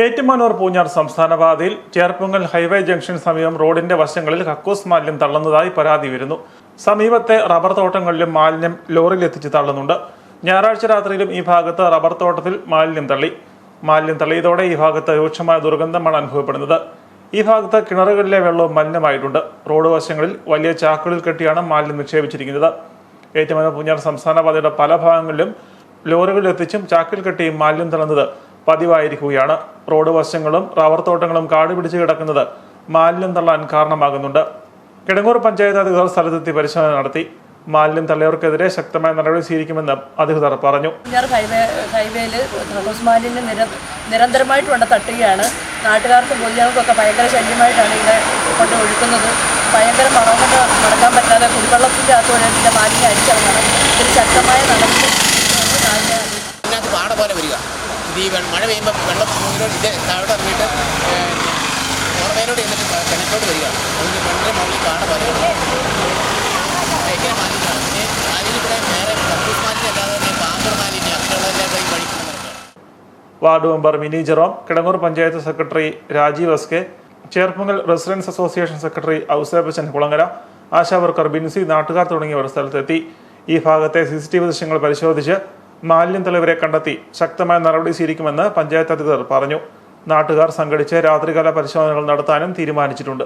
ഏറ്റുമാനൂർ പൂഞ്ഞാർ സംസ്ഥാന പാതയിൽ ചേർപ്പുങ്ങൽ highway junction സമീപം റോഡിന്റെ വശങ്ങളിൽ കക്കൂസ് മാലിന്യം തള്ളുന്നതായി പരാതി വരുന്നു. സമീപത്തെ റബ്ബർ തോട്ടങ്ങളിലും മാലിന്യം ലോറിയിൽ എത്തിച്ച് തള്ളുന്നുണ്ട്. ഞായറാഴ്ച രാത്രിയിലും ഈ ഭാഗത്ത് റബ്ബർ തോട്ടത്തിൽ മാലിന്യം തള്ളി. മാലിന്യം തള്ളിയതോടെ ഈ ഭാഗത്ത് രൂക്ഷമായ ദുർഗന്ധമാണ് അനുഭവപ്പെടുന്നത്. ഈ ഭാഗത്ത് കിണറുകളിലെ വെള്ളവും മലിനമായിട്ടുണ്ട്. റോഡ് വശങ്ങളിൽ വലിയ ചാക്കുകളിൽ കെട്ടിയാണ് മാലിന്യം നിക്ഷേപിച്ചിരിക്കുന്നത്. ഏറ്റുമാനൂർ പൂഞ്ഞാർ സംസ്ഥാന പാതയുടെ പല ഭാഗങ്ങളിലും ലോറികളിൽ എത്തിച്ചും ചാക്കിൽ കെട്ടിയും മാലിന്യം തള്ളുന്നത് പതിവായിരിക്കുകയാണ്. റോഡ് വശങ്ങളും റബ്ബർ തോട്ടങ്ങളും കാട് പിടിച്ച് കിടക്കുന്നത് മാലിന്യം തള്ളാൻ കാരണമാകുന്നുണ്ട്. കിടങ്ങൂർ പഞ്ചായത്ത് അധികൃതർ സ്ഥലത്തെത്തി പരിശോധന നടത്തി. മാലിന്യം തള്ളിയവർക്കെതിരെ ശക്തമായ നടപടി സ്വീകരിക്കുമെന്ന് അധികൃതർ പറഞ്ഞു. ഹൈവേ ഹൈവേയിൽ ഹൗസ് മാലിന്യം നിര നിരന്തരമായിട്ട് കൊണ്ട് തട്ടുകയാണ്. നാട്ടുകാർക്കും പൊതുജനങ്ങൾക്കൊക്കെ ഭയങ്കര ശല്യമായിട്ടാണ് ഇവിടെ കൊണ്ട് ഒഴുക്കുന്നത്. ഭയങ്കര മണം കൊണ്ട് നടക്കാൻ പറ്റാതെ കുടിവെള്ളത്തിന്റെ അകത്ത് വരെ ഇതിന്റെ മാലിന്യം അടിച്ചിറങ്ങണം ഇതിന് ശക്തമായ നടപടി പോലെ വരിക. ഇത് ഈ മഴ പെയ്യുമ്പോൾ വെള്ളം മുന്നിലോട്ട് ഇത് താഴോട്ട് ഇറങ്ങിയിട്ട് ഓർമ്മയിലോട്ട് എന്നിട്ട് കിണറ്റോട്ട് വരിക. അതിന് വെള്ളം മുകളിൽ കാണാൻ പറയുന്നത് ward member Mini Jerome Kidangoor panchayat secretary Rajeev S K Cherpunkal residents association secretary Ousepachan Kulangara ASHA worker Bincy നാട്ടുകാർ തുടങ്ങിയവർ സ്ഥലത്തെത്തി. ഈ ഭാഗത്തെ സി സി ടി വി ദൃശ്യങ്ങൾ പരിശോധിച്ച് മാലിന്യം തെളിവരെ കണ്ടെത്തി ശക്തമായ നടപടി സ്വീകരിക്കുമെന്ന് പഞ്ചായത്ത് അധികൃതർ പറഞ്ഞു. നാട്ടുകാർ സംഘടിച്ച് രാത്രികാല പരിശോധനകൾ നടത്താനും തീരുമാനിച്ചിട്ടുണ്ട്.